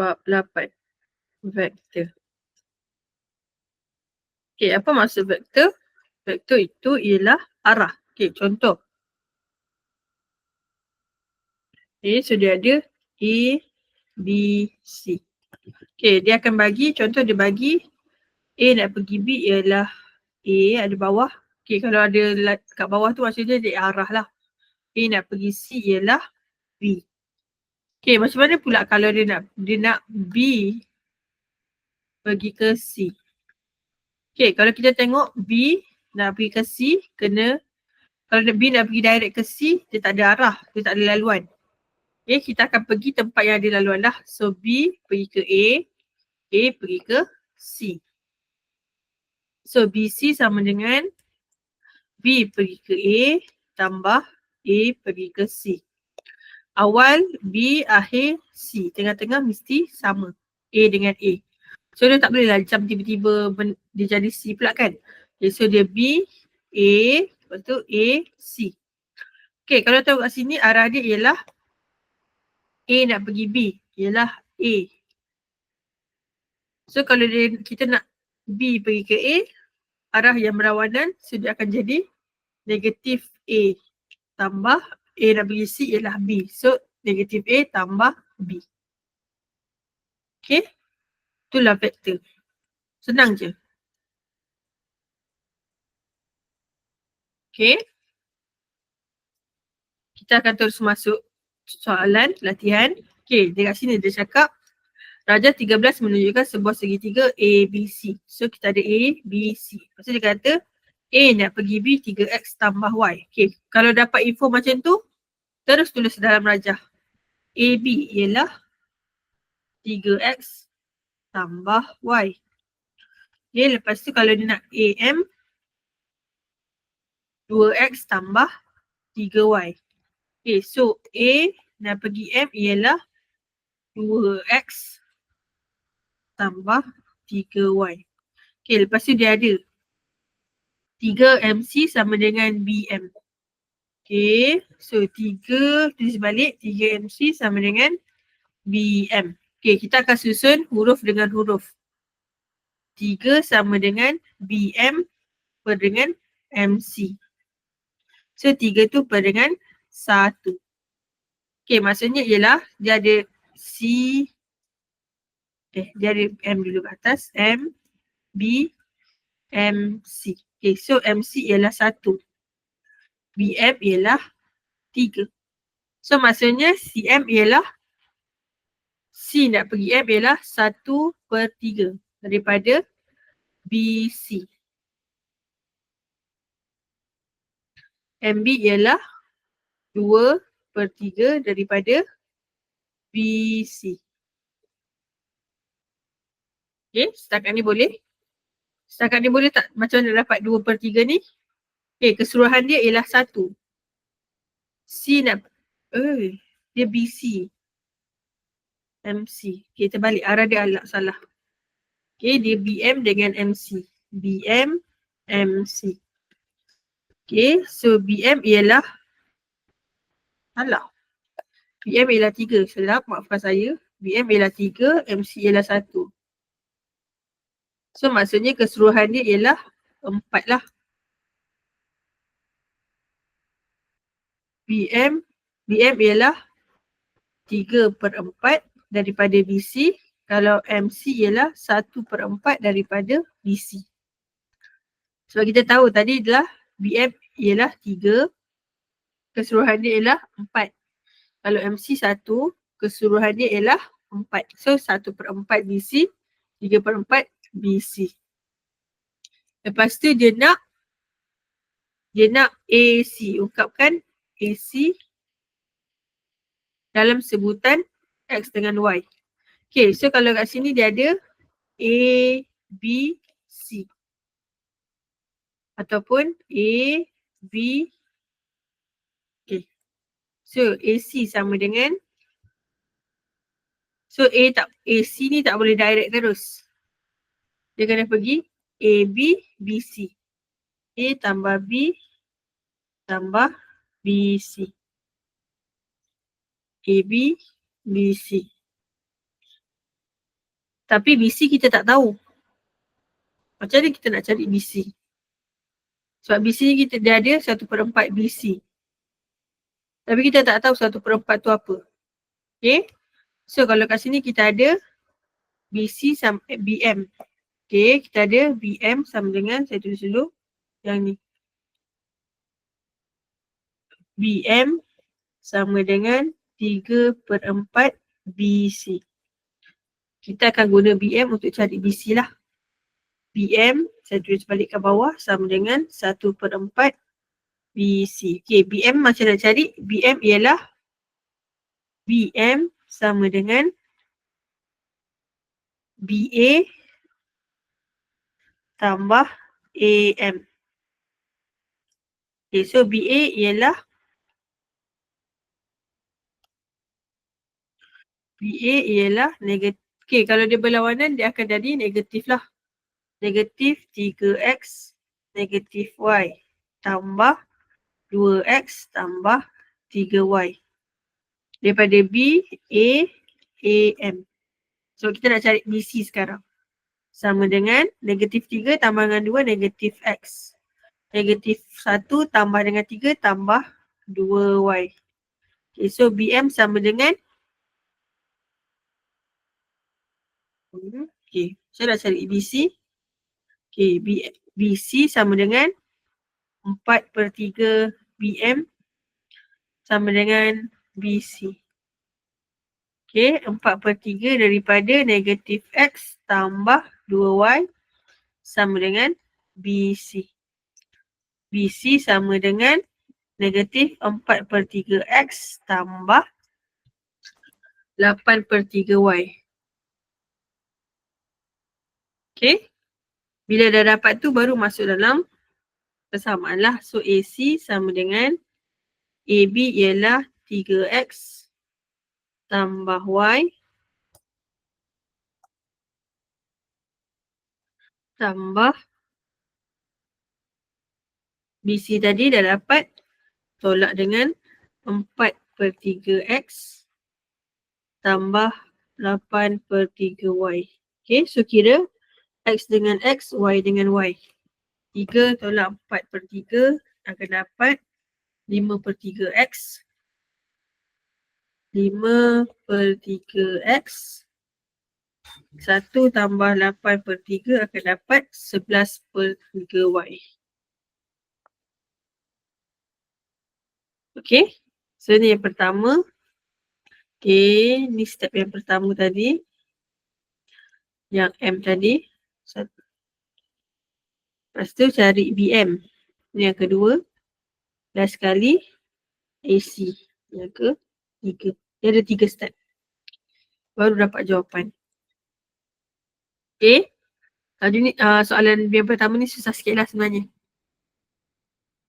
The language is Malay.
bab 8. Vektor. Okay, apa maksud vektor? Vektor itu ialah arah. Okay, contoh. Okay, so dia ada A, B, C. Okay, dia akan bagi, contoh dia bagi A nak pergi B ialah A ada bawah. Okay, kalau ada kat bawah tu maksudnya dia arah lah. A nak pergi C ialah B. Okay, macam mana pula kalau dia nak dia nak B pergi ke C. Okay, kalau kita tengok B nak pergi ke C, kena kalau B nak pergi direct ke C, dia tak ada arah, dia tak ada laluan. Okay, kita akan pergi tempat yang ada laluan lah. So B pergi ke A, A pergi ke C. So BC sama dengan B pergi ke A tambah A pergi ke C awal B, akhir C. Tengah-tengah mesti sama. A dengan A. So dia tak boleh lah macam tiba-tiba dia jadi C pula kan. Okay, so dia B, A, lepas tu A, C. Okay, kalau tahu kat sini arah dia ialah A nak pergi B. Ialah A. So kalau dia, kita nak B pergi ke A, arah yang berlawanan, so dia akan jadi negatif A tambah A pergi C ialah B. So negatif A tambah B. Okay. Itulah vektor. Senang je. Okay. Kita akan terus masuk soalan latihan. Okay, dekat sini dia cakap Raja 13 menunjukkan sebuah segitiga ABC. So kita ada A, B, C. Lepas tu dia kata A nak pergi B 3X tambah Y. Okay, kalau dapat info macam tu, Terus tulis dalam rajah. AB ialah 3X tambah Y. Okay, lepas tu kalau dia nak AM 2X tambah 3Y. Okay, so A nak pergi M ialah 2X tambah 3Y. Okay, lepas tu dia ada 3MC sama dengan BM. Okay, so 3 tulis balik 3MC sama dengan BM. Okay, kita akan susun huruf dengan huruf. 3 sama dengan BM per dengan MC. So 3 tu per dengan 1. Okay, maksudnya ialah dia ada C eh dia ada M dulu ke atas M B M C. Okay, so MC ialah 1. BM ialah 3. So maksudnya CM ialah C nak pergi M ialah 1 per 3 daripada BC. MB ialah 2 per 3 daripada BC. Okay, setakat ni boleh? Setakat ni boleh tak macam mana dapat 2 per 3 ni? Okay, keseluruhan dia ialah satu. C nak, eh, dia BC. MC. Okay, kita balik arah dia alak salah. Okay, dia BM dengan MC. BM, MC. Okay, so BM ialah, alah. BM ialah tiga. Sedap, maafkan saya. BM ialah tiga, MC ialah satu. So maksudnya keseluruhan dia ialah empat lah. BM, BM ialah 3 per 4 daripada BC. Kalau MC ialah 1 per 4 daripada BC. Sebab kita tahu tadi adalah BM ialah 3. Keseluruhan dia ialah 4. Kalau MC 1, keseluruhan dia ialah 4. So 1 per 4 BC, 3 per 4 BC. Lepas tu dia nak dia nak AC. Ungkapkan AC dalam sebutan X dengan Y. Okay, so kalau kat sini dia ada A, B, C. Ataupun A, B, okay. So AC sama dengan So A tak AC ni tak boleh direct terus. Dia kena pergi A, B, B, C. A tambah B tambah BC. AB, BC. Tapi BC kita tak tahu. Macam mana kita nak cari BC? Sebab BC ni kita dia ada satu per empat BC. Tapi kita tak tahu satu per empat tu apa. Okay. So kalau kat sini kita ada BC sama eh, BM. Okay kita ada BM sama dengan saya tulis dulu yang ni. BM sama dengan 3 per 4 BC. Kita akan guna BM untuk cari BC lah. BM saya tulis balik ke bawah sama dengan 1 per 4 BC. Okay, BM macam nak cari? BM ialah BM sama dengan BA tambah AM. Okay, so BA ialah BA ialah negatif. Okay, kalau dia berlawanan dia akan jadi negatif lah. Negatif 3X negatif Y tambah 2X tambah 3Y. Daripada B, A, A, M. So kita nak cari BC sekarang. Sama dengan negatif 3 tambah dengan 2 negatif X. Negatif 1 tambah dengan 3 tambah 2Y. Okay, so BM sama dengan Okay, saya nak cari BC. Okay, B, BC sama dengan 4 per 3 BM sama dengan BC. Okay, 4 per 3 daripada negatif X tambah 2Y sama dengan BC. BC sama dengan negatif 4 per 3 X tambah 8 per 3 Okay. Bila dah dapat tu baru masuk dalam persamaan lah. So AC sama dengan AB ialah 3X tambah Y tambah BC tadi dah dapat tolak dengan 4 per 3X tambah 8 per 3Y. Okay, so kira X dengan X, Y dengan Y. 3 tolak 4 per 3 akan dapat 5 per 3 X. 5 per 3 X. 1 tambah 8 per 3 akan dapat 11 per 3 Y. Okay. So ni yang pertama. Okay. Ni step yang pertama tadi. Yang M tadi. Satu. Lepas tu cari BM. Yang kedua. Last sekali AC. Yang ke tiga. Dia ada tiga step. Baru dapat jawapan. Okay. Tadi ni uh, soalan yang pertama ni susah sikit lah sebenarnya.